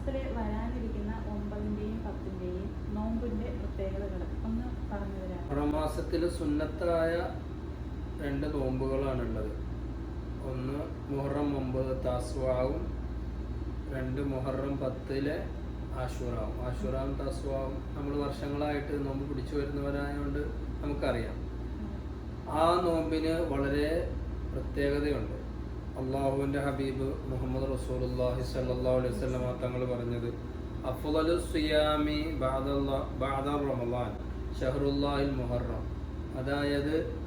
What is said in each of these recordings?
മുഹറമാസത്തിലെ വരാനിരിക്കുന്ന ഒമ്പതിന്റെയും പത്തിന്റെയും നോമ്പിന്റെ പ്രത്യേകതകൾ ഒന്ന് പറഞ്ഞു തരാം റമാസത്തിൽ സുന്നത്തായ രണ്ട് നോമ്പുകളാണുള്ളത്. ഒന്ന് മുഹറം ഒമ്പത് താസ്വാവും രണ്ട് മുഹറം പത്തിലെ ആഷുറാവും. ആഷുറാവും താസ്വാവും നമ്മൾ വർഷങ്ങളായിട്ട് നോമ്പ് പിടിച്ചു വരുന്നവരായതുകൊണ്ട് നമുക്കറിയാം. ആ നോമ്പിന് വളരെ പ്രത്യേകതയുണ്ട്. അള്ളാഹുവിന്റെ ഹബീബ് മുഹമ്മദ് റസൂലുള്ളാഹി സ്വല്ലല്ലാഹു അലൈഹി വസല്ലമ തങ്ങൾ പറഞ്ഞത് അഫ്ളലു സിയാമി ബഅദല്ലാ- റമലാൻ ഷഹറുല്ലാഹിൽ മുഹറം. അതായത്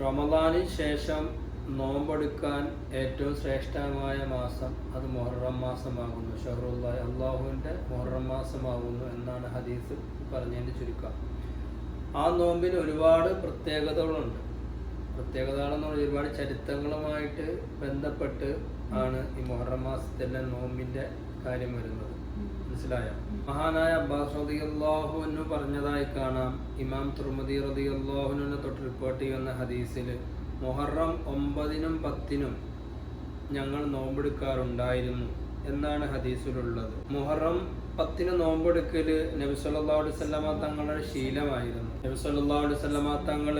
റമളാനിന് ശേഷം നോമ്പെടുക്കാൻ ഏറ്റവും ശ്രേഷ്ഠമായ മാസം അത് മുഹറം മാസമാകുന്നു. ഷഹറുല്ലാഹി അള്ളാഹുവിന്റെ മുഹറം മാസമാകുന്നു എന്നാണ് ഹദീസ് പറഞ്ഞതിന്റെ ചുരുക്കം. ആ നോമ്പിന് ഒരുപാട് പ്രത്യേകതകളുണ്ട്. പ്രത്യേകതകളെന്ന് പറഞ്ഞാൽ ഒരുപാട് ചരിത്രങ്ങളുമായിട്ട് ബന്ധപ്പെട്ട് ആണ് ഈ മൊഹറം മാസത്തിലെ നോമ്പിന്റെ കാര്യം വരുന്നത്. മനസ്സിലായ? മഹാനായ അബ്ബാസ് റളിയല്ലാഹുവിനു പറഞ്ഞതായി കാണാം. ഇമാം തുർമദി റളിയല്ലാഹുവിനെ തൊട്ട് റിപ്പോർട്ട് ചെയ്യുന്ന ഹദീസിൽ മൊഹറം ഒമ്പതിനും പത്തിനും ഞങ്ങൾ നോമ്പെടുക്കാറുണ്ടായിരുന്നു എന്നാണ് ഹദീസിലുള്ളത്. മുഹറം പത്തിന് നോമ്പെടുക്കൽ നബി സല്ലല്ലാഹു അലൈഹി വസല്ലമ തങ്ങളുടെ ശീലമായിരുന്നു. നബി സല്ലല്ലാഹു അലൈഹി വസല്ലമ തങ്ങൾ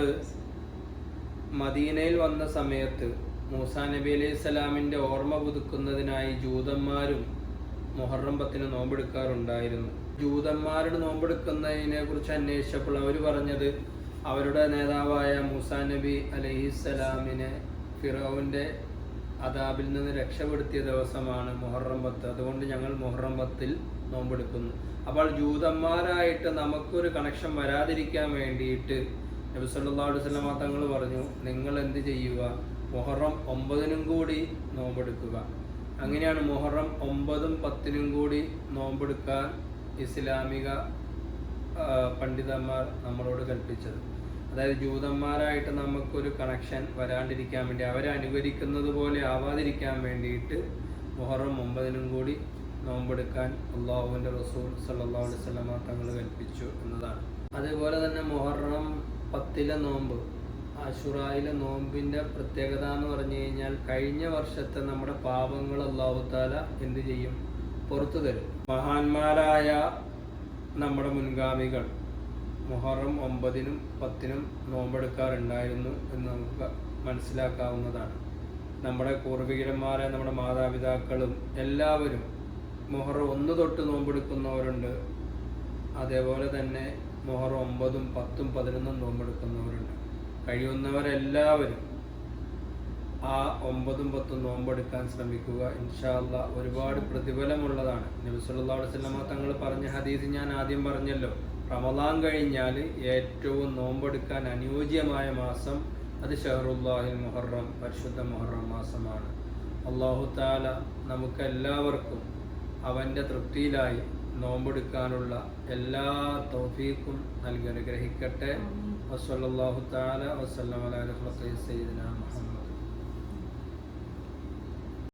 മദീനയിൽ വന്ന സമയത്ത് മൂസാ നബി അലൈഹി സ്വലാമിന്റെ ഓർമ്മ പുതുക്കുന്നതിനായി ജൂതന്മാരും മുഹറം പത്തിന് നോമ്പെടുക്കാറുണ്ടായിരുന്നു. ജൂതന്മാരുടെ നോമ്പെടുക്കുന്നതിനെ കുറിച്ച് അന്വേഷിച്ചപ്പോൾ അവർ പറഞ്ഞത് അവരുടെ നേതാവായ മൂസാ നബി അലൈഹി സ്വലാമിനെ ഫിറോവിന്റെ അതാബിൽ നിന്ന് രക്ഷപ്പെടുത്തിയ ദിവസമാണ് മുഹറം പത്ത്. അതുകൊണ്ട് ഞങ്ങൾ മുഹറം പത്തിൽ നോമ്പെടുക്കുന്നു. അപ്പോൾ ജൂതന്മാരായിട്ട് നമുക്കൊരു കണക്ഷൻ വരാതിരിക്കാൻ വേണ്ടിയിട്ട് നബി സല്ലല്ലാഹു അലൈഹി വസല്ലമ തങ്ങൾ പറഞ്ഞു നിങ്ങൾ എന്ത് ചെയ്യുക? മുഹറം ഒമ്പതിനും കൂടി നോമ്പെടുക്കുക. അങ്ങനെയാണ് മുഹറം ഒമ്പതും പത്തിനും കൂടി നോമ്പെടുക്കാൻ ഇസ്ലാമിക പണ്ഡിതന്മാർ നമ്മളോട് കൽപ്പിച്ചത്. അതായത് ജൂതന്മാരായിട്ട് നമുക്കൊരു കണക്ഷൻ വരാണ്ടിരിക്കാൻ വേണ്ടി അവരെ അനുകരിക്കുന്നത് പോലെ ആവാതിരിക്കാൻ വേണ്ടിയിട്ട് മുഹറം ഒമ്പതിനും കൂടി നോമ്പെടുക്കാൻ അള്ളാഹുവിന്റെ റസൂൽ സല്ലാ അലൈഹി വസല്ലമ തങ്ങൾ കൽപ്പിച്ചു എന്നതാണ്. അതുപോലെ തന്നെ മുഹറം പത്തിലെ നോമ്പ്. അഷുറായിലെ നോമ്പിന്റെ പ്രത്യേകത എന്ന് പറഞ്ഞു കഴിഞ്ഞാൽ കഴിഞ്ഞ വർഷത്തെ നമ്മുടെ പാപങ്ങൾ അള്ളാഹുത്താല എന്ത് ചെയ്യും? പുറത്തു തരും. മഹാന്മാരായ നമ്മുടെ മുൻഗാമികൾ മുഹറം ഒമ്പതിനും പത്തിനും നോമ്പെടുക്കാറുണ്ടായിരുന്നു എന്ന് നമുക്ക് മനസ്സിലാക്കാവുന്നതാണ്. നമ്മുടെ പൂർവികന്മാരെ നമ്മുടെ മാതാപിതാക്കളും എല്ലാവരും മുഹറം ഒന്ന് തൊട്ട് നോമ്പെടുക്കുന്നവരുണ്ട്. അതേപോലെ തന്നെ മൊഹർ ഒമ്പതും പത്തും പതിനൊന്നും നോമ്പെടുക്കുന്നവരുണ്ട്. കഴിയുന്നവരെല്ലാവരും ആ ഒമ്പതും പത്തും നോമ്പെടുക്കാൻ ശ്രമിക്കുക ഇൻഷാല്ല ഒരുപാട് പ്രതിഫലമുള്ളതാണ്. നബി സല്ലല്ലാഹു അലൈഹി വസല്ലമ തങ്ങൾ പറഞ്ഞ ഹദീസ് ഞാൻ ആദ്യം പറഞ്ഞല്ലോ. റമദാൻ കഴിഞ്ഞാൽ ഏറ്റവും നോമ്പെടുക്കാൻ അനുയോജ്യമായ മാസം അത് ഷഹറുല്ലാഹിൽ മുഹറം പരിശുദ്ധ മുഹറം മാസമാണ്. അള്ളാഹു താല നമുക്കെല്ലാവർക്കും അവന്റെ തൃപ്തിയിലായി നോമ്പെടുക്കാനുള്ള എല്ലാ തൗഫീഖും നൽകി അനുഗ്രഹിക്കട്ടെ. വസല്ലല്ലാഹു താല വസല്ലമ അലാ സയ്യിദിന മുഹമ്മദ്.